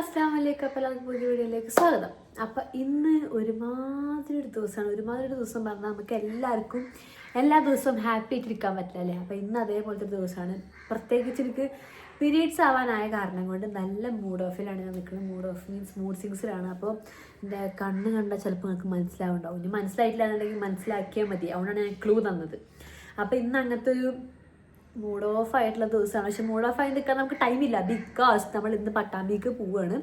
അസ്സാം വലൈക്കും അപ്പോൾ എല്ലാവർക്കും പുതിയ വീഡിയോയിലേക്ക് സ്വാഗതം. അപ്പോൾ ഇന്ന് ഒരുമാതിരി ഒരു ദിവസമാണ്. ഒരുമാതിരി ഒരു ദിവസം പറഞ്ഞാൽ നമുക്ക് എല്ലാവർക്കും എല്ലാ ദിവസവും ഹാപ്പി ആയിട്ടിരിക്കാൻ പറ്റില്ല അല്ലേ? അപ്പോൾ ഇന്ന് അതേപോലത്തെ ഒരു ദിവസമാണ്. പ്രത്യേകിച്ച് എനിക്ക് പീരീഡ്സ് ആവാനായ കാരണം കൊണ്ട് നല്ല മൂഡ് ഓഫിലാണ് ഞാൻ നിൽക്കുന്നത്. മൂഡ് ഓഫ് മീൻസ് മൂഡ് സിങ്സിലാണ് അപ്പോൾ എന്റെ കണ്ണ് കണ്ടാൽ ചിലപ്പോൾ നിങ്ങൾക്ക് മനസ്സിലാവുണ്ടാവും. ഇനി മനസ്സിലായിട്ടില്ല എന്നുണ്ടെങ്കിൽ മനസ്സിലാക്കിയാൽ മതി. അതുകൊണ്ടാണ് ഞാൻ ക്ലൂ തന്നത്. അപ്പോൾ ഇന്ന് അങ്ങനത്തെ ഒരു മൂഡ് ഓഫ് ആയിട്ടുള്ള ദിവസമാണ്. പക്ഷെ മൂഡ് ഓഫ് ആയി നിൽക്കാൻ നമുക്ക് ടൈമില്ല ബിക്കോസ് നമ്മൾ ഇന്ന് പട്ടാമ്പിക്ക് പോവുകയാണ്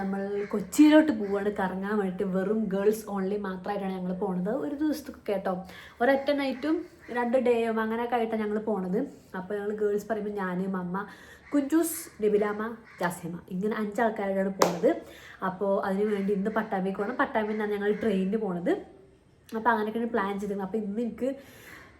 നമ്മൾ കൊച്ചിയിലോട്ട് പോവുകയാണ് കറങ്ങാൻ വേണ്ടിയിട്ട് വെറും ഗേൾസ് ഓൺലി മാത്രമായിട്ടാണ് ഞങ്ങൾ പോണത്. ഒരു ദിവസത്തൊക്കെ കേട്ടോ. ഒരൊറ്റ നൈറ്റും രണ്ട് ഡേയും അങ്ങനെയൊക്കെ ആയിട്ടാണ് ഞങ്ങൾ പോണത്. അപ്പോൾ ഞങ്ങൾ ഗേൾസ് പറയുമ്പോൾ ഞാൻ അമ്മ കുഞ്ചൂസ് നബിലാമ ജാസിമ ഇങ്ങനെ അഞ്ചാൾക്കാരാണ് പോണത്. അപ്പോൾ അതിന് വേണ്ടി ഇന്ന് പട്ടാമ്പിക്ക് പോകണം പട്ടാമ്പിന്നാണ് ഞങ്ങൾ ട്രെയിനിന് പോണത്. അപ്പോൾ അങ്ങനെയൊക്കെയാണ് പ്ലാൻ ചെയ്തിരുന്നത്. അപ്പോൾ ഇന്ന് എനിക്ക്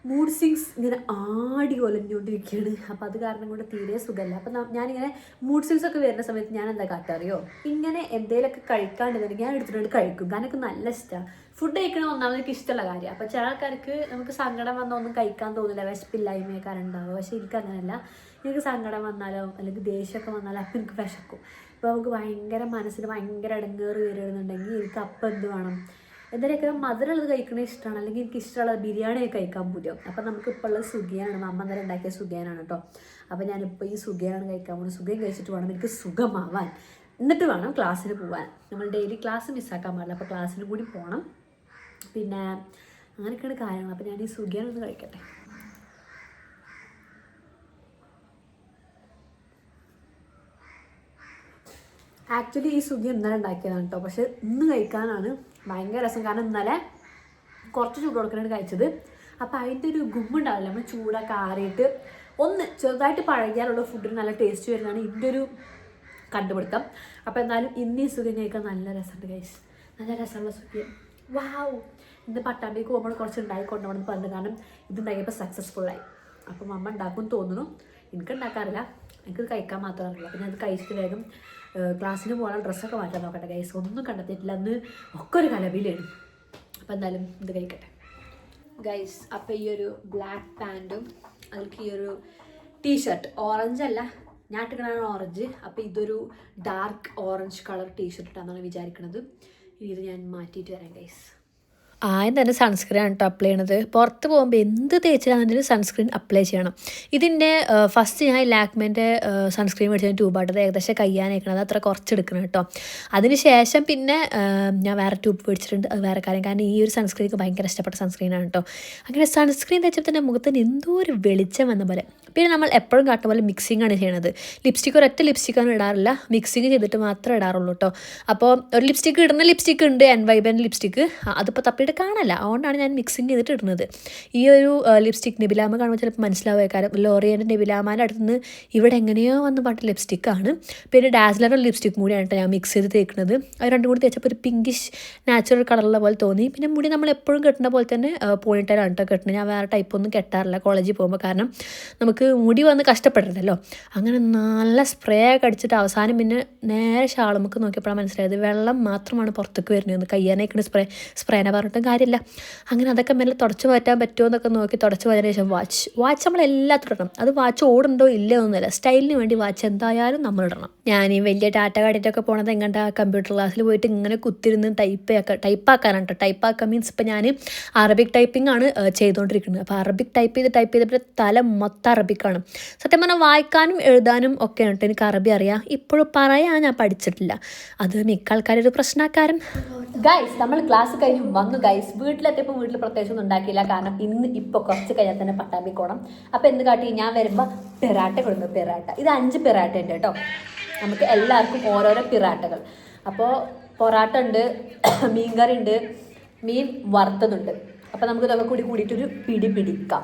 മൂഡ് സിങ്സ് ഇങ്ങനെ ആടി ഒലഞ്ഞുകൊണ്ടിരിക്കുകയാണ്. അപ്പോൾ അത് കാരണം കൊണ്ട് തീരെ സുഖമല്ല. അപ്പം ഞാനിങ്ങനെ മൂഡ് സിങ്സ് ഒക്കെ വരുന്ന സമയത്ത് ഞാൻ എന്താ കാട്ടറിയോ ഇങ്ങനെ എന്തെങ്കിലുമൊക്കെ കഴിക്കാണ്ടെന്നുണ്ടെങ്കിൽ ഞാൻ എടുത്തിട്ട് കഴിക്കും. കാരണം നല്ല ഇഷ്ടമാണ് ഫുഡ് കഴിക്കണ ഒന്നാമത് എനിക്ക് ഇഷ്ടമുള്ള കാര്യം. അപ്പോൾ ചില ആൾക്കാർക്ക് നമുക്ക് സങ്കടം വന്നാൽ ഒന്നും കഴിക്കാൻ തോന്നില്ല. വിശപ്പില്ലായ്മയൊക്കെ ഉണ്ടാവുക പക്ഷേ എനിക്ക് അങ്ങനെയല്ല. എനിക്ക് സങ്കടം വന്നാലോ അല്ലെങ്കിൽ ദേഷ്യമൊക്കെ വന്നാലോ അപ്പം എനിക്ക് വിശക്കും. അപ്പോൾ നമുക്ക് ഭയങ്കര മനസ്സിന് ഭയങ്കര ഇടങ്ങേറ് വരുന്നുണ്ടെങ്കിൽ എനിക്ക് അപ്പം എന്ത് വേണം? എന്തെങ്കിലുമൊക്കെ മധുരമുള്ളത് കഴിക്കണ ഇഷ്ടമാണ് അല്ലെങ്കിൽ എനിക്ക് ഇഷ്ടമുള്ള ബിരിയാണിയൊക്കെ കഴിക്കാൻ പറ്റും അപ്പം നമുക്ക് ഇപ്പോൾ ഉള്ളത് സുഖിയാനാണ്. അമ്മ നേരം ഉണ്ടാക്കിയ സുഖിയാനാണ് കേട്ടോ. അപ്പം ഞാനിപ്പോൾ ഈ സുഖിയാനാണ് കഴിക്കാൻ പോകുന്നത് സുഖം കഴിച്ചിട്ട് വേണം എനിക്ക് സുഖമാവാൻ. എന്നിട്ട് വേണം ക്ലാസ്സിന് പോകാൻ നമ്മൾ ഡെയിലി ക്ലാസ് മിസ്സാക്കാൻ പാടില്ല. അപ്പോൾ ക്ലാസ്സിന് കൂടി പോകണം പിന്നെ അങ്ങനെയൊക്കെയാണ് കാര്യങ്ങൾ. അപ്പോൾ ഞാൻ ഈ സുഖിയാനൊന്ന് കഴിക്കട്ടെ. ആക്ച്വലി ഈ സുഖി ഇന്നലെ ഉണ്ടാക്കിയതാണ് കേട്ടോ. പക്ഷെ ഇന്ന് കഴിക്കാനാണ് ഭയങ്കര രസം. കാരണം ഇന്നലെ കുറച്ച് ചൂട് കൊടുക്കാനായിട്ട് കഴിച്ചത്. അപ്പോൾ അതിന്റെ ഒരു ഗുമ്മുണ്ടാവില്ല? നമ്മൾ ചൂടൊക്കെ ആറിയിട്ട് ഒന്ന് ചെറുതായിട്ട് പഴകിയാലുള്ള ഫുഡിന് നല്ല ടേസ്റ്റ് വരുന്നതാണ് ഇതിന്റെ ഒരു കണ്ടുപിടുത്തം. അപ്പോൾ എന്നാലും ഇന്ന് ഈ സുഖം കഴിക്കാൻ നല്ല രസമുണ്ട് കഴിച്ച് നല്ല രസമുള്ള സുഖം. വാവ് ഇന്ന് പട്ടാമ്പിക്ക് പോകുമ്പോൾ കുറച്ച് ഉണ്ടായി കൊണ്ടുപോകണമെന്ന് പറഞ്ഞു കാരണം ഇത് സക്സസ്ഫുൾ സക്സസ്ഫുള്ളായി അപ്പം അമ്മ ഉണ്ടാക്കും തോന്നുന്നു. എനിക്ക് ഉണ്ടാക്കാറില്ല എനിക്ക് കഴിക്കാൻ മാത്രമേ അറിയുള്ളൂ അപ്പം ഞാൻ അത് കഴിച്ചിട്ട് വേഗം ക്ലാസ്സിന് പോകാൻ ഡ്രസ്സൊക്കെ മാറ്റാൻ നോക്കട്ടെ ഗൈസ് ഒന്നും കണ്ടെത്തിയിട്ടില്ല. അന്ന് ഒക്കെ ഒരു കലബിലാണ് അപ്പം എന്തായാലും ഇത് കഴിക്കട്ടെ. ഗൈസ് അപ്പം ഈ ഒരു ബ്ലാക്ക് പാന്റും അതിൽക്ക് ഈ ഒരു ടീഷർട്ട് ഓറഞ്ച് അല്ല ഞാൻ ഇട്ടിക്കണാണ് ഓറഞ്ച് അപ്പോൾ ഇതൊരു dark orange colour T shirt ഇട്ടാന്നാണ് വിചാരിക്കുന്നത് ഇത് ഞാൻ മാറ്റിയിട്ട് വരാം ഗൈസ് ആദ്യം തന്നെ സൺസ്ക്രീൻ ആണ് കേട്ടോ അപ്ലൈ ചെയ്യണത്. പുറത്ത് പോകുമ്പോൾ എന്ത് തേച്ചിട്ടാണെങ്കിലും സൺസ്ക്രീൻ അപ്ലൈ ചെയ്യണം. ഇതിന്റെ ഫസ്റ്റ് ഞാൻ ലാക്മേന്റെ സൺസ്ക്രീൻ മേടിച്ച ട്യൂബാട്ടത് ഏകദേശം കയ്യാനേക്കണത്. അത്ര കുറച്ചെടുക്കണം കേട്ടോ അതിന് ശേഷം പിന്നെ ഞാൻ വേറെ ട്യൂബ് മേടിച്ചിട്ടുണ്ട്. അത് വേറെ കാര്യം. കാരണം ഈ ഒരു സൺസ്ക്രീൻ ഭയങ്കര ഇഷ്ടപ്പെട്ട സൺസ്ക്രീനാണ് കേട്ടോ അങ്ങനെ സൺസ്ക്രീൻ തേച്ചപ്പോൾ തന്നെ മുഖത്തിന് എന്തോ ഒരു വെളിച്ചം വന്ന പോലെ. പിന്നെ നമ്മൾ എപ്പോഴും കാട്ടുന്ന പോലെ മിക്സിംഗ് ആണ് ചെയ്യണത്. ലിപ്സ്റ്റിക് ഒരൊറ്റ ലിപ്സ്റ്റിക്കാണ് ഇടാറില്ല. മിക്സിങ് ചെയ്തിട്ട് മാത്രമേ ഇടാറുള്ളൂ കേട്ടോ അപ്പോൾ ഒരു ലിപ്സ്റ്റിക്ക് ഇടുന്ന ലിപ്സ്റ്റിക്ക് ഉണ്ട്. എൻ വൈബൻ ലിപ്സ്റ്റിക്ക് അതിപ്പോൾ തപ്പിയിട്ട് കാണാല്ല. അതുകൊണ്ടാണ് ഞാൻ മിക്സിങ് ചെയ്തിട്ട് ഇടുന്നത്. ഈ ഒരു ലിപ്സ്റ്റിക് നെബിലാമ കാണുമ്പോൾ ചിലപ്പോൾ മനസ്സിലാവുക കാരണം ലോറിയന്റെ നെബിലാമാന്റെ അടുത്ത് നിന്ന് ഇവിടെ എങ്ങനെയോ വന്ന് പാട്ട് ലിപ്സ്റ്റിക്കാണ് പിന്നെ ഡാസ്ലറുടെ ലിപ്സ്റ്റിക് കൂടിയാണ് ഞാൻ മിക്സ് ചെയ്ത് തേക്കുന്നത്. അത് രണ്ടും കൂടി തേച്ചപ്പോൾ ഒരു പിങ്കിഷ് നാച്ചുറൽ കളറുള്ള പോലെ തോന്നി. പിന്നെ മുടി നമ്മൾ എപ്പോഴും കെട്ടുന്ന പോലെ തന്നെ പോയിട്ടാണ് കേട്ടോ കെട്ടുന്നത്. ഞാൻ വേറെ ടൈപ്പ് ഒന്നും കെട്ടാറില്ല കോളേജിൽ പോകുമ്പോൾ കാരണം നമുക്ക് മുടി വന്ന് കഷ്ടപ്പെടരുതല്ലോ. അങ്ങനെ നല്ല സ്പ്രേ ഒക്കെ അടിച്ചിട്ട് അവസാനം പിന്നെ നേരെ ഷാളുമൊക്കെ നോക്കിയപ്പോഴാണ് മനസ്സിലായത് വെള്ളം മാത്രമാണ് പുറത്തേക്ക് വരുന്നത് കയ്യാനേക്കണ സ്പ്രേ സ്പ്രേനെ പറഞ്ഞിട്ടും കാര്യമില്ല. അങ്ങനെ അതൊക്കെ മേലെ തുടച്ചു മാറ്റാൻ പറ്റുമോ എന്നൊക്കെ നോക്കി തുടച്ചു മാറ്റിയ ശേഷം വാച്ച്. വാച്ച് നമ്മൾ എല്ലാത്തിലും ഇടണം. അത് വാച്ച് ഓടുണ്ടോ ഇല്ലയോ എന്നല്ല സ്റ്റൈലിന് വേണ്ടി വാച്ച് എന്തായാലും നമ്മൾ ഇടണം. ഞാൻ ഈ വലിയ ടാറ്റ കാട്ടിയിട്ടൊക്കെ പോണത് എങ്ങനെ കമ്പ്യൂട്ടർ ക്ലാസ്സിൽ പോയിട്ട് ഇങ്ങനെ കുത്തിരുന്ന് ടൈപ്പ് ആക്കാൻ ടൈപ്പ് ആക്കാനാണ് കേട്ടോ ടൈപ്പ് ആക്കാൻ മീൻസ് ഇപ്പം ഞാൻ അറബിക് ടൈപ്പിംഗ് ആണ് ചെയ്തുകൊണ്ടിരിക്കുന്നത് അപ്പോൾ അറബിക് ടൈപ്പ് ചെയ്ത് ടൈപ്പ് ചെയ്തപ്പോൾ തല മൊത്തം അറബിക്കാണ്. സത്യം പറഞ്ഞാൽ വായിക്കാനും എഴുതാനും ഒക്കെ ഉണ്ട് എനിക്ക് അറബി അറിയാം. ഇപ്പോഴും പറയാൻ ഞാൻ പഠിച്ചിട്ടില്ല. അത് മിക്ക ആൾക്കാരൊരു പ്രശ്നക്കാരൻ. ഗൈസ് നമ്മൾ ക്ലാസ് കഴിഞ്ഞ് വന്നു. ഗൈസ് വീട്ടിലെത്തിയപ്പോൾ വീട്ടിൽ പ്രത്യേകിച്ച് ഒന്നും ഉണ്ടാക്കിയില്ല. കാരണം ഇന്ന് ഇപ്പോൾ കുറച്ച് കഴിഞ്ഞാൽ തന്നെ പട്ടാമ്പി കോണം. അപ്പോൾ എന്ത് കാട്ടി? ഞാൻ വരുമ്പോൾ പെറാട്ട കൊടുക്കുന്നു പെറാട്ട ഇത് അഞ്ച് പെറാട്ട ഉണ്ട് കേട്ടോ. നമുക്ക് എല്ലാവർക്കും ഓരോരോ പിറാട്ടകൾ അപ്പോൾ പൊറാട്ട ഉണ്ട് മീൻകറി ഉണ്ട് മീൻ വറുത്തതുണ്ട്. അപ്പോൾ നമുക്ക് ഇതൊക്കെ കൂടി കൂടിയിട്ടൊരു പിടി പിടിക്കാം.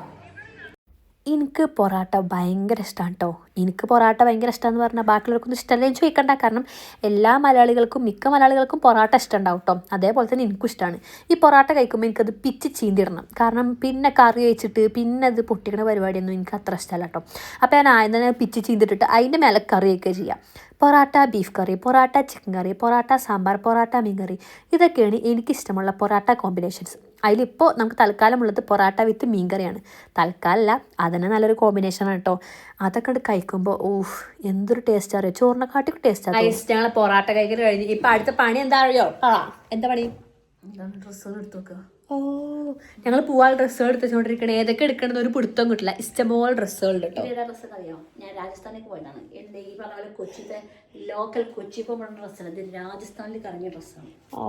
എനിക്ക് പൊറാട്ട ഭയങ്കര ഇഷ്ടമാണ് കേട്ടോ എനിക്ക് പൊറാട്ട ഭയങ്കര ഇഷ്ടമെന്ന് പറഞ്ഞാൽ ബാക്കിയുള്ളവർക്കൊന്നും ഇഷ്ടമല്ല. എന്ന് ചോദിക്കണ്ട. കാരണം എല്ലാ മലയാളികൾക്കും മിക്ക മലയാളികൾക്കും പൊറാട്ട ഇഷ്ടമുണ്ടാവും കേട്ടോ അതേപോലെ തന്നെ എനിക്കും ഇഷ്ടമാണ് ഈ പൊറാട്ട കഴിക്കുമ്പോൾ എനിക്കത് പിച്ച് ചീന്തിടണം. കാരണം പിന്നെ കറി കഴിച്ചിട്ട് പിന്നെ അത് പൊട്ടിക്കണ പരിപാടിയൊന്നും എനിക്ക് അത്ര ഇഷ്ടമല്ല കേട്ടോ അപ്പോൾ ഞാൻ ആദ്യം തന്നെ പിച്ച് ചീന്തിട്ടിട്ട് അതിന്റെ മേലെ കറിയൊക്കെ ചെയ്യാം. Parotta beef curry parotta chicken curry parotta sambar parotta മീൻ കറി. ഇതൊക്കെയാണ് എനിക്കിഷ്ടമുള്ള പൊറാട്ട കോമ്പിനേഷൻസ്. അതിലിപ്പോൾ നമുക്ക് തൽക്കാലം ഉള്ളത് പൊറാട്ട വിത്ത് മീൻകറിയാണ്. തൽക്കാലമല്ല അതന്നെ നല്ലൊരു കോമ്പിനേഷനാണ് കേട്ടോ അതൊക്കെ അങ്ങട് കഴിക്കുമ്പോൾ ഊഹ് എന്തൊരു ടേസ്റ്റ് അറിയോ? ചോറിനെക്കാട്ടി ടേസ്റ്റ് ആണ് ഞങ്ങൾ പൊറാട്ട കഴിക്കൽ കഴിഞ്ഞ്. ഇപ്പം അടുത്ത പണി എന്താ അറിയോ? ആ എന്താ പണി? ഡ്രസ്സുകൾ എടുത്തു വെക്കുക ഓ ഞങ്ങൾ പൂവാൾ ഡ്രസ്സുകൾ എടുത്തുകൊണ്ടിരിക്കണേ ഏതൊക്കെ എടുക്കണമെന്ന് ഒരു പിടുത്തം കിട്ടില്ല. ഇഷ്ടംപോലെ ഡ്രസ്സുകളുണ്ട് കേട്ടോ ഡ്രസ്സൊക്കെ അറിയാം ഞാൻ രാജസ്ഥാനിലേക്ക് പോയതാണ്. എന്റെ ഈ പറഞ്ഞ പോലെ കൊച്ചിത്തെ ലോക്കൽ കൊച്ചി പോകുമ്പോൾ ഡ്രസ്സാണ് ഇത് രാജസ്ഥാനിലേക്ക് ഇറങ്ങിയ ഡ്രസ്സാണ് ഓ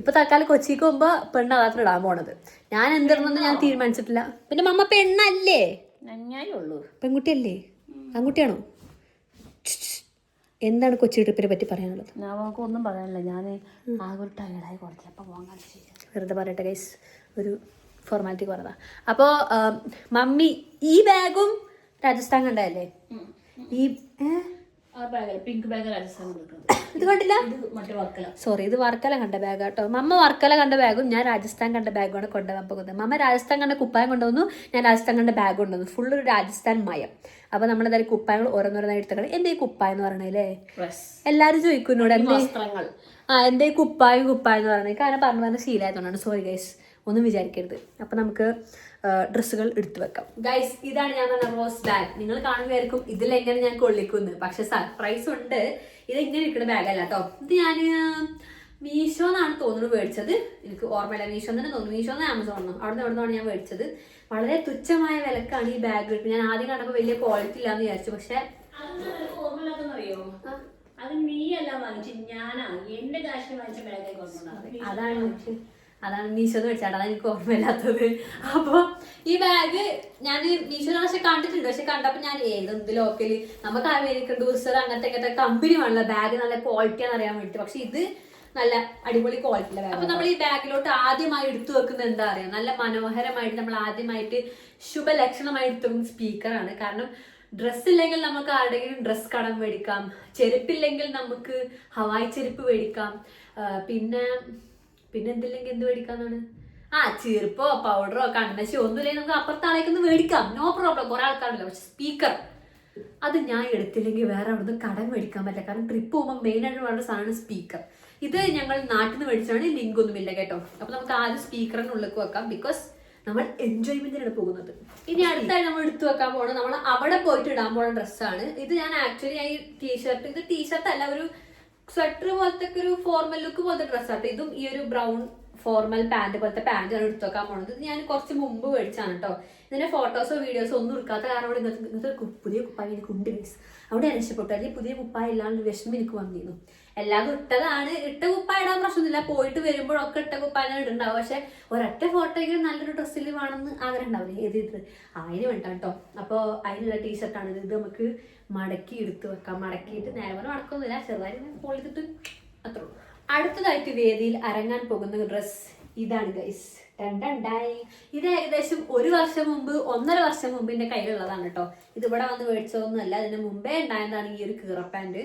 ഇപ്പൊ തൽക്കാലം കൊച്ചിക്ക് പോകുമ്പോ പെണ്ണ് അതാത്ര ഇടാൻ പോണത്. ഞാൻ എന്തിടണമെന്ന് ഞാൻ തീരുമാനിച്ചിട്ടില്ല. പിന്നെ മമ്മ പെണ്ണല്ലേ? ഉള്ളൂ. പെൺകുട്ടിയല്ലേ? ആൺകുട്ടിയാണോ? എന്താണ് കൊച്ചി ട്രിപ്പിനെ പറ്റി പറയാനുള്ളത്? ഞാൻ ഒന്നും പറയാനില്ല. ഞാൻ ആകെ ഒരു ടയർഡായി കുറച്ച് അപ്പം പോകാൻ കാണിച്ചു വെറുതെ പറയട്ടെ ഗൈസ് ഒരു ഫോർമാലിറ്റി കുറവാ. അപ്പോ മമ്മി ഈ ബാഗും രാജസ്ഥാൻ കണ്ടല്ലേ ഈ പിങ്ക് ബാഗ് രാജസ്ഥാൻ ഇത് കണ്ടില്ല? സോറി ഇത് വർക്കല കണ്ട ബാഗ് കേട്ടോ മമ്മ വർക്കല കണ്ട ബാഗും ഞാൻ രാജസ്ഥാൻ കണ്ട ബാഗുമാണ് കൊണ്ടുപോകാൻ പോകുന്നത്. മമ്മ രാജസ്ഥാൻ കണ്ട കുപ്പായം കൊണ്ടുവന്നു ഞാൻ രാജസ്ഥാൻ കണ്ട ബാഗ് കൊണ്ടുവന്നു. ഫുൾ ഒരു രാജസ്ഥാൻ മയം. അപ്പോൾ നമ്മളെന്തായാലും കുപ്പായങ്ങൾ ഓരോന്നോരോന്നായി എടുത്തക്കണം എന്റെ ഈ കുപ്പായം എന്ന് പറയണല്ലേ എല്ലാരും എല്ലാവരും ചോദിക്കും എന്നോട് വസ്ത്രങ്ങൾ. ആ എന്റെ കുപ്പായും കുപ്പായം എന്ന് പറയുന്നത്. കാരണം പറഞ്ഞു പറഞ്ഞ ശീലമായതുകൊണ്ടാണ്. സോറി ഗൈസ് ഒന്നും വിചാരിക്കരുത്. അപ്പം നമുക്ക് ഡ്രസ്സുകൾ എടുത്തു വെക്കാം. ഗൈസ് ഇതാണ് ഞാൻ പറഞ്ഞ റോസ് ബാഗ് നിങ്ങൾ കാണുന്നതായിരിക്കും ഇതിലെങ്ങനെ ഞാൻ കൊള്ളിക്കുന്നു പക്ഷെ സർപ്രൈസ് ഉണ്ട്. ഇത് ഇങ്ങനെ ഇരിക്കുന്ന ബാഗല്ല കേട്ടോ ഇത് ഞാൻ മീഷോ എന്നാണ് തോന്നുന്നു മേടിച്ചത്. എനിക്ക് ഓർമ്മയില്ല. മീഷോ തന്നെ തോന്നുന്നു. മീഷോ ആമസോൺ അവിടെ നിന്ന് എവിടെ ഞാൻ മേടിച്ചത്. വളരെ തുച്ഛമായ വിലക്കാണ് ഈ ബാഗ് കിട്ടുന്നത് ഞാൻ ആദ്യം കണ്ടപ്പോൾ വലിയ ക്വാളിറ്റി ഇല്ലാന്ന് വിചാരിച്ചു. പക്ഷെ അറിയോ? അത് നീ അല്ല വാങ്ങിച്ചു ഞാനാ. എന്റെ കാശിന് വാങ്ങിച്ച കൊണ്ടുവന്നത് അതാണ് അതാണ് മീഷോന്ന് വെച്ചാൽ അതാണ് എനിക്ക് ഓർമ്മയില്ലാത്തത്. അപ്പോൾ ഈ ബാഗ് ഞാൻ മീശോനെ പക്ഷെ കണ്ടിട്ടുണ്ട്. പക്ഷെ കണ്ടപ്പോൾ ഞാൻ ഏതെന്ത് ലോക്കൽ നമുക്ക് അമേരിക്കൻ ടൂറിസ്റ്റർ അങ്ങനത്തെ കമ്പനി വേണമല്ലോ ബാഗ് നല്ല ക്വാളിറ്റിയാന്ന് അറിയാൻ വേണ്ടി പക്ഷെ ഇത് നല്ല അടിപൊളി ക്വാളിറ്റിയുള്ള ബാഗ് അപ്പൊ നമ്മൾ ഈ ബാഗിലോട്ട് ആദ്യമായി എടുത്തു വെക്കുന്നത് എന്താ അറിയാം? നല്ല മനോഹരമായിട്ട് നമ്മൾ ആദ്യമായിട്ട് ശുഭലക്ഷണമായി എടുത്തു വെക്കുന്ന സ്പീക്കറാണ് കാരണം ഡ്രസ് ഇല്ലെങ്കിൽ നമുക്ക് ആരുടെയെങ്കിലും ഡ്രസ് കടം മേടിക്കാം. ചെരുപ്പില്ലെങ്കിൽ നമുക്ക് ഹവായ് ചെരുപ്പ് മേടിക്കാം. പിന്നെ പിന്നെ എന്തില്ലെങ്കിൽ എന്ത് മേടിക്കാന്നാണ്? ആ ചീർപ്പോ പൗഡറോ കണ്ണശോ ഒന്നുമില്ലെങ്കിൽ നമുക്ക് അപ്പുറത്താണേക്കൊന്ന് മേടിക്കാം. നോ പ്രോബ്ലം കുറെ ആൾക്കാരുണ്ടല്ലോ. പക്ഷെ സ്പീക്കർ അത് ഞാൻ എടുത്തില്ലെങ്കിൽ വേറെ അവിടുന്ന് കടം മേടിക്കാൻ പറ്റില്ല. കാരണം ട്രിപ്പ് പോകുമ്പോൾ മെയിൻ ആയിട്ട് വേണ്ട സാധനമാണ് സ്പീക്കർ ഇത് ഞങ്ങൾ നാട്ടിൽ നിന്ന് മേടിച്ചാണ് ലിങ്ക് ഒന്നുമില്ല കേട്ടോ. അപ്പൊ നമുക്ക് ആദ്യം സ്പീക്കറിന് ഉള്ളിലേക്ക് വെക്കാം. ബിക്കോസ് നമ്മൾ എൻജോയ്മെന്റിനാണ് പോകുന്നത്. ഇനി അടുത്തായി നമ്മൾ എടുത്തു വെക്കാൻ പോകണം നമ്മൾ അവിടെ പോയിട്ട് ഇടാൻ പോണ ഡ്രസ്സാണ് ഇത് ഞാൻ ആക്ച്വലി ഈ ടീഷർട്ട് ഇത് ടീഷർട്ട് അല്ല ഒരു സ്വെറ്റർ പോലത്തെ ഒരു ഫോർമൽ ലുക്ക് പോലത്തെ ഡ്രസ്സാണ് ഇതും ഈ ഒരു ബ്രൗൺ ഫോർമൽ പാന്റ് പോലത്തെ പാന്റ് ആണ് എടുത്തു വെക്കാൻ പോണത്. ഇത് ഞാൻ കുറച്ച് മുമ്പ് മേടിച്ചാണ് കേട്ടോ ഇതിന്റെ ഫോട്ടോസോ വീഡിയോസോ ഒന്നും എടുക്കാത്ത കാരണം ഇവിടെ ഇന്നത്തെ പുതിയ കുപ്പായി എനിക്ക് ഉണ്ട് മീൻസ് അവിടെ രക്ഷപ്പെട്ടു. അല്ലെങ്കിൽ പുതിയ കുപ്പായ ഇല്ലാണ്ട് വിഷമം എനിക്ക് വന്നിരുന്നു. എല്ലാതും ഇട്ടതാണ്. ഇട്ട കുപ്പായ ഇടാൻ പ്രശ്നമൊന്നുമില്ല. പോയിട്ട് വരുമ്പോഴൊക്കെ ഇട്ട കുപ്പായ ഇടുണ്ടാവും പക്ഷെ ഒരൊറ്റ ഫോട്ടോയ്ക്ക് നല്ലൊരു ഡ്രസ്സിൽ വേണമെന്ന് ആഗ്രഹം ഉണ്ടാവില്ലേ? ഏത് ഇത്? അതിന് വേണ്ട കേട്ടോ. അപ്പോൾ അതിനുള്ള ടീഷർട്ടാണ് ഇത്. നമുക്ക് മടക്കി എടുത്ത് വെക്കാം. മടക്കിയിട്ട് നേരെ മടക്കൊന്നുമില്ല. ചെറുതായിട്ട് പൊളിത്തിട്ട് അത്രേ അടുത്തതായിട്ട് വേദിയിൽ അരങ്ങാൻ പോകുന്ന ഡ്രസ് ഇതാണ് ഗൈസ് രണ്ടായി ഇത് ഏകദേശം ഒരു വർഷം മുമ്പ് ഒന്നര വർഷം മുമ്പ് എന്റെ കയ്യിലുള്ളതാണ് കേട്ടോ. ഇത് ഇവിടെ വന്ന് മേടിച്ചതൊന്നുമല്ല. അതിന് മുമ്പേ ഉണ്ടായതാണ് ഈ ഒരു കീറപ്പാന്റ്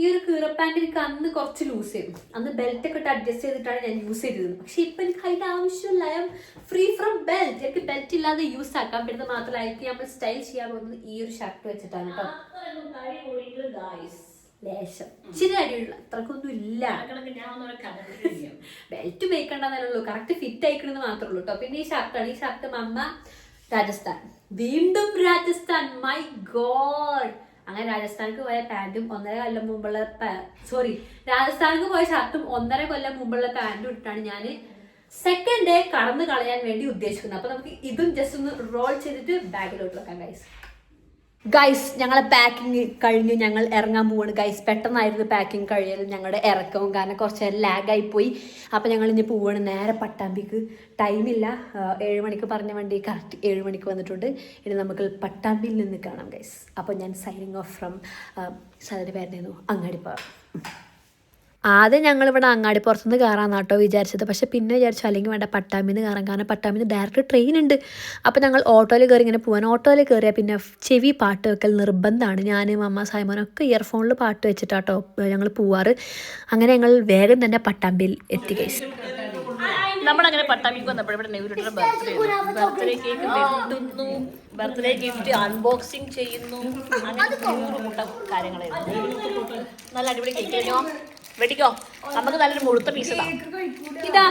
ഈ ഒരു കീറപ്പാന്റ് എനിക്ക് അന്ന് കുറച്ച് ലൂസ് ചെയ്തു അന്ന് ബെൽറ്റ് ഒക്കെ ഇട്ട് അഡ്ജസ്റ്റ് ചെയ്തിട്ടാണ് ഞാൻ യൂസ് ചെയ്തിരുന്നത്. പക്ഷെ ഇപ്പൊ എനിക്ക് അതിന്റെ ആവശ്യമില്ല. I'm free from belt എനിക്ക് ബെൽറ്റ് ഇല്ലാതെ യൂസ് ആക്കാൻ പറ്റുന്നത് മാത്രമല്ല എനിക്ക് നമ്മൾ സ്റ്റൈൽ ചെയ്യാൻ പോകുന്നത് ഈ ഒരു ഷർട്ട് വെച്ചിട്ടാണ് കേട്ടോ ലേശം. ഇച്ചിരി അടിയുള്ള. അത്രക്കൊന്നും ഇല്ല. ബെൽറ്റ് ഉള്ളൂ. കറക്റ്റ് ഫിറ്റ് ആയിക്കണെന്ന് മാത്രമേ ഉള്ളൂ കേട്ടോ പിന്നെ ഈ ഷർട്ടാണ് ഈ ഷർട്ട് മമ്മ രാജസ്ഥാൻ. വീണ്ടും രാജസ്ഥാൻ. മൈ ഗോഡ് അങ്ങനെ രാജസ്ഥാനിക്ക് പോയ പാന്റും ഒന്നര കൊല്ലം മുമ്പുള്ള സോറി രാജസ്ഥാനിക്ക് പോയ ഷർട്ടും ഒന്നര കൊല്ലം മുമ്പുള്ള പാന്റും ഇട്ടാണ് ഞാൻ സെക്കൻഡ് ഡേ കടന്നു കളയാൻ വേണ്ടി ഉദ്ദേശിക്കുന്നത്. അപ്പൊ നമുക്ക് ഇതും ജസ്റ്റ് ഒന്ന് റോൾ ചെയ്തിട്ട് ബാഗിലോട്ട് വെക്കാം ഗൈസ് ഗൈസ് ഞങ്ങളെ പാക്കിംഗ് കഴിഞ്ഞ്. ഞങ്ങൾ ഇറങ്ങാൻ പോവാണ്. ഗൈസ് പെട്ടെന്നായിരുന്നു പാക്കിംഗ് കഴിയലും. ഞങ്ങളുടെ ഇറക്കവും കാരണം കുറച്ച് നേരം ലാഗായി പോയി. അപ്പോൾ ഞങ്ങൾ ഇനി പോവാണ്. നേരെ പട്ടാമ്പിക്ക്. ടൈമില്ല ഏഴ് മണിക്ക് പറഞ്ഞ വണ്ടി കറക്റ്റ് ഏഴ് മണിക്ക് വന്നിട്ടുണ്ട്. ഇനി നമുക്ക് പട്ടാമ്പിയിൽ നിന്ന് കാണാം ഗൈസ് അപ്പോൾ ഞാൻ സൈനിങ് ഓഫ് ഫ്രം സാറിന്റെ പേരായിരുന്നു അങ്ങാടിപ്പാറ ആദ്യം ഞങ്ങൾ ഇവിടെ അങ്ങാടി പുറത്തുനിന്ന് കയറാന്ന് കേട്ടോ വിചാരിച്ചത്. പക്ഷെ പിന്നെ വിചാരിച്ചു അല്ലെങ്കിൽ വേണ്ട പട്ടാമ്പിന്ന് കയറാൻ കാരണം പട്ടാമ്പിന്ന് ഡയറക്റ്റ് ട്രെയിൻ ഉണ്ട്. അപ്പോൾ ഞങ്ങൾ ഓട്ടോയിൽ കയറി ഇങ്ങനെ പോകാൻ ഓട്ടോയിൽ കയറിയാൽ പിന്നെ ചെവി പാട്ട് വെക്കൽ നിർബന്ധമാണ് ഞാൻ അമ്മ സൈമോനൊക്കെ ഇയർഫോണിൽ പാട്ട് വെച്ചിട്ടാട്ടോ ഞങ്ങൾ പോവാറ്. അങ്ങനെ ഞങ്ങൾ വേഗം തന്നെ പട്ടാമ്പിൽ എത്തി കഴിച്ചു നമ്മളങ്ങനെ പട്ടാമ്പിക്ക് വന്നപ്പോൾ ഇവിടെ ബർത്ത്ഡേ ബർത്ത്ഡേ കേക്ക് വെട്ടുന്നു. ബർത്ത്ഡേ ഗിഫ്റ്റ് അൺബോക്സിങ് ചെയ്യുന്നു. അങ്ങനെ നൂറ് കൂട്ടം കാര്യങ്ങളായിരുന്നു. നല്ല അടിപൊളി കേക്ക് കഴിഞ്ഞോ വെട്ടിക്കോ. നമുക്ക് നല്ലൊരു മുഴുത്ത പീസ് ഇതാ. ഇതാ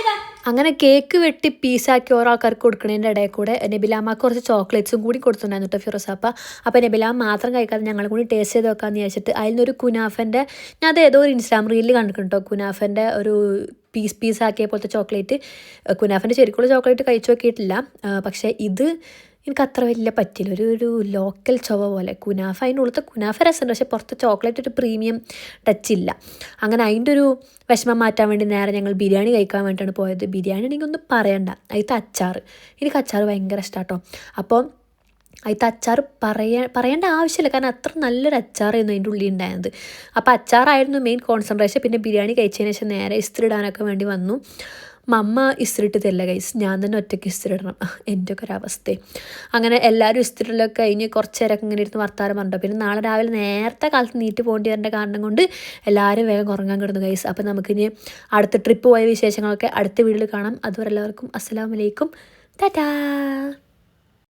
ഇതാ അങ്ങനെ കേക്ക് വെട്ടി പീസാക്കി ഓരോ ആൾക്കാർക്ക് കൊടുക്കുന്നതിന്റെ ഇടയിൽ കൂടെ നബിലാമ്മക്ക് കുറച്ച് ചോക്ലേറ്റ്സും കൂടി കൊടുത്തിട്ടുണ്ടായിരുന്നു കേട്ടോ ഫിറോസാപ്പ. അപ്പോൾ നബിലാമ മാത്രം കഴിക്കാതെ ഞങ്ങൾ കൂടി ടേസ്റ്റ് ചെയ്ത് നോക്കാമെന്ന് വിചാരിച്ചിട്ട് അതിനൊരു കുനാഫന്റെ ഞാൻ അത് ഏതോ ഒരു ഇൻസ്റ്റാഗ്രാം റീലിൽ കണ്ടിട്ടുണ്ട് കേട്ടോ കുനാഫന്റെ ഒരു പീസ് പീസ് ആക്കിയ പോലത്തെ ചോക്ലേറ്റ് കുനാഫന്റെ ശരിക്കുള്ള ചോക്ലേറ്റ് കഴിച്ചു നോക്കിയിട്ടില്ല. പക്ഷേ ഇത് എനിക്ക് അത്ര വലിയ പറ്റില്ല. ഒരു ഒരു ലോക്കൽ ചൊവ പോലെ. കുനാഫ അതിന്റെ ഉള്ളത്തെ കുനാഫ രസമുണ്ട്. പക്ഷേ പുറത്ത് ചോക്ലേറ്റ് ഒരു പ്രീമിയം ടച്ച് ഇല്ല. അങ്ങനെ അതിന്റെ ഒരു വിഷമം മാറ്റാൻ വേണ്ടി നേരെ ഞങ്ങൾ ബിരിയാണി കഴിക്കാൻ വേണ്ടിയിട്ടാണ് പോയത്. ബിരിയാണി എനിക്കൊന്നും പറയണ്ട. അതിലത്തെ അച്ചാർ. എനിക്ക് അച്ചാർ ഭയങ്കര ഇഷ്ടമാട്ടോ അപ്പോൾ അതിലത്തെ അച്ചാർ പറയാ പറയേണ്ട ആവശ്യമില്ല. കാരണം അത്ര നല്ലൊരു അച്ചാറായിരുന്നു അതിന്റെ ഉള്ളിൽ ഉണ്ടായിരുന്നത് അപ്പോൾ അച്ചാറായിരുന്നു മെയിൻ കോൺസെൻട്രേഷൻ പിന്നെ ബിരിയാണി കഴിച്ചതിന് ശേഷം നേരെ ഇസ്തിരി ഇടാനൊക്കെ വേണ്ടി വന്നു. മമ്മ ഇസ്തിരിട്ട് തരില്ല കൈസ് ഞാൻ തന്നെ ഒറ്റയ്ക്ക് ഇസ്തിരി ഇടണം എന്റെ ഒക്കെ ഒരവസ്ഥ അങ്ങനെ എല്ലാവരും ഇസ്തിരിലൊക്കെ കഴിഞ്ഞ് കുറച്ച് നേരമൊക്കെ ഇങ്ങനെ ഇരുന്ന് വർത്താനം പറഞ്ഞിട്ടോ. പിന്നെ നാളെ രാവിലെ നേരത്തെ കാലത്ത് നീറ്റ് പോകേണ്ടി വരേണ്ട കാരണം കൊണ്ട് എല്ലാവരും വേഗം ഉറങ്ങാൻ കിടന്നു കൈസ് അപ്പം നമുക്കിനി അടുത്ത ട്രിപ്പ് പോയ വിശേഷങ്ങളൊക്കെ അടുത്ത വീട്ടിൽ കാണാം. അതുവരെ എല്ലാവർക്കും വലൈക്കും ടാറ്റാ.